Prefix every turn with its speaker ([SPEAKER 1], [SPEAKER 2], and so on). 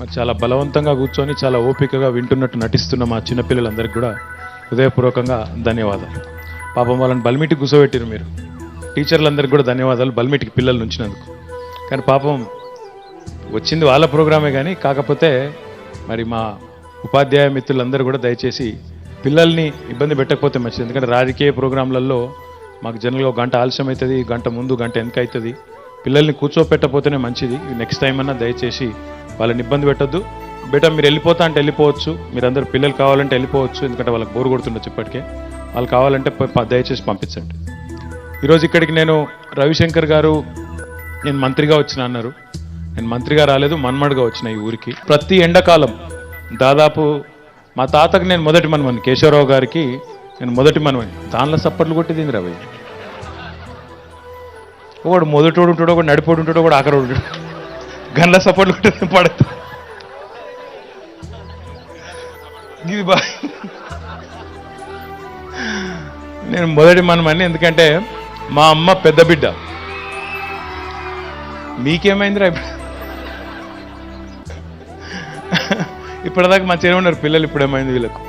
[SPEAKER 1] మరి చాలా బలవంతంగా కూర్చొని చాలా ఓపికగా వింటున్నట్టు నటిస్తున్న మా చిన్నపిల్లలందరికీ కూడా హృదయపూర్వకంగా ధన్యవాదాలు. పాపం వాళ్ళని బల్మిటికి కూర్చోబెట్టారు మీరు. టీచర్లందరికీ కూడా ధన్యవాదాలు బల్మిటికి పిల్లలు ఉంచినందుకు కానీ పాపం వచ్చింది వాళ్ళ ప్రోగ్రామే కానీ కాకపోతే మరి మా ఉపాధ్యాయ మిత్రులందరూ కూడా దయచేసి పిల్లల్ని ఇబ్బంది పెట్టకపోతే మంచిది. ఎందుకంటే రాజకీయ ప్రోగ్రాంలలో మాకు జనరల్గా ఒక గంట ఆలస్యం అవుతుంది గంట ముందు గంట వెనక అవుతుంది. పిల్లల్ని కూర్చోపెట్టకపోతేనే మంచిది. నెక్స్ట్ టైం అన్నా దయచేసి వాళ్ళని ఇబ్బంది పెట్టొద్దు. బేటా మీరు వెళ్ళిపోతా అంటే వెళ్ళిపోవచ్చు. మీరందరూ పిల్లలు కావాలంటే వెళ్ళిపోవచ్చు. ఎందుకంటే వాళ్ళకి బోరు కొడుతుండొచ్చు ఇప్పటికే. వాళ్ళు కావాలంటే దయచేసి పంపించండి. ఈరోజు ఇక్కడికి నేను రవిశంకర్ గారు నేను మంత్రిగా వచ్చిన అన్నారు. నేను మంత్రిగా రాలేదు మన్మడుగా వచ్చిన ఈ ఊరికి. ప్రతి ఎండాకాలం దాదాపు మా తాతకి నేను మొదటి మనవని కేశవరావు గారికి నేను మొదటి మనవని దానిలో సప్పట్లు కొట్టింది రవి ఒకడు మొదటోడు ఉంటాడు ఒకడు నడిపోడు ఉంటాడు ఒకడు ఆఖరోడు ఉంటాడు. గన్ల సపోర్ట్లు కొట్టింది పడతా ఇది బా నేను మొదటి మనమని ఎందుకంటే మా అమ్మ పెద్ద బిడ్డ. మీకేమైందిరా ఇప్పుడు? ఇప్పటిదాకా మంచిగానే ఉన్నారు పిల్లలు ఇప్పుడు ఏమైంది వీళ్ళకు?